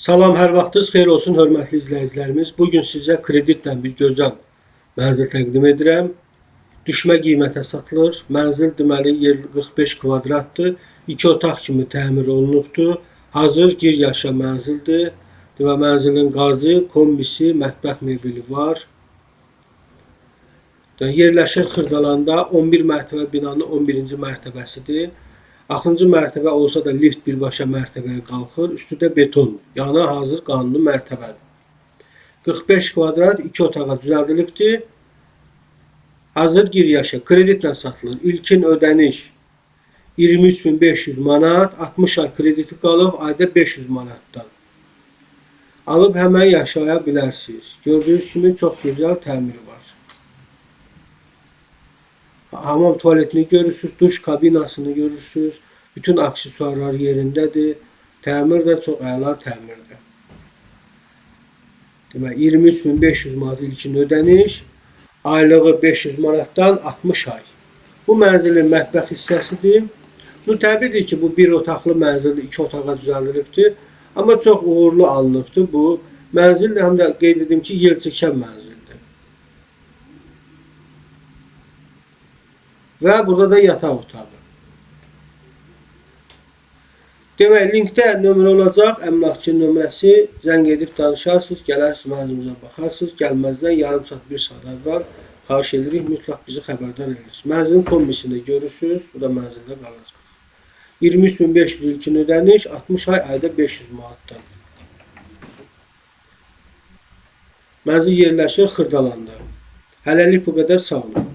Salam, hər vaxtınız xeyir olsun, hörmətli izləyicilərimiz. Bu gün sizə kreditlə bir gözəl mənzil təqdim edirəm. Düşmə qiymətə satılır. Mənzil deməli yer 45 kvadratdır. 2 otaq kimi təmir olunubdur. Hazır gir yaşa mənzildir. Demə mənzilin qazı, kombisi, mətbəx mebeli var. Yəni, yerləşir Xırdalanda 11 mərtəbə binanın 11-ci mərtəbəsidir. Axırıncı mərtəbə olsa da lift birbaşa mərtəbəyə qalxır. Üstü də beton. Yəni hazır qanuni mərtəbədir. 45 kvadrat 2 otağa düzəldilibdir. Hazır gir yaşa kreditlə satılır. İlkin ödəniş 23500 manat, 60 ay krediti qalıb, ayda 500 manatdan. Alıb həmən yaşaya bilərsiniz. Gördüyünüz kimi çox gözəl təmiri var. Hamam tuvaletini görürsünüz, duş kabinasını görürsünüz. Bütün aksesuarlar yerindədir. Təmir də çox əla təmirdir. Demək 23500 manat ilkin ödəniş, aylığı 500 manatdan 60 ay. Bu mənzilin mətbəx hissəsidir. Bu təbiidir ki, bu bir otaqlı mənzildir, iki otağa düzəldilibdir. Amma çox uğurlu alınıbdır bu. Mənzil də həm də qeyd edim ki, yer çəkən mənzildir. Və burada da yataq otağı. Demək, linkdə nömrə olacaq, əmlakçının nömrəsi. Zəng edib danışarsınız, gələrsiniz mənzilimizə baxarsınız. Gəlməzdən yarım saat, bir saat əvvəl xahiş edirik, mütləq bizi xəbərdar edirsiniz. Mənzilin komisini görürsünüz, bu da mənzildə qalacaq. 23500 ilkin ödəniş, 60 ay ayda 500 manatdan. Mənzil yerləşir Xırdalanda. Hələlik bu qədər sağ.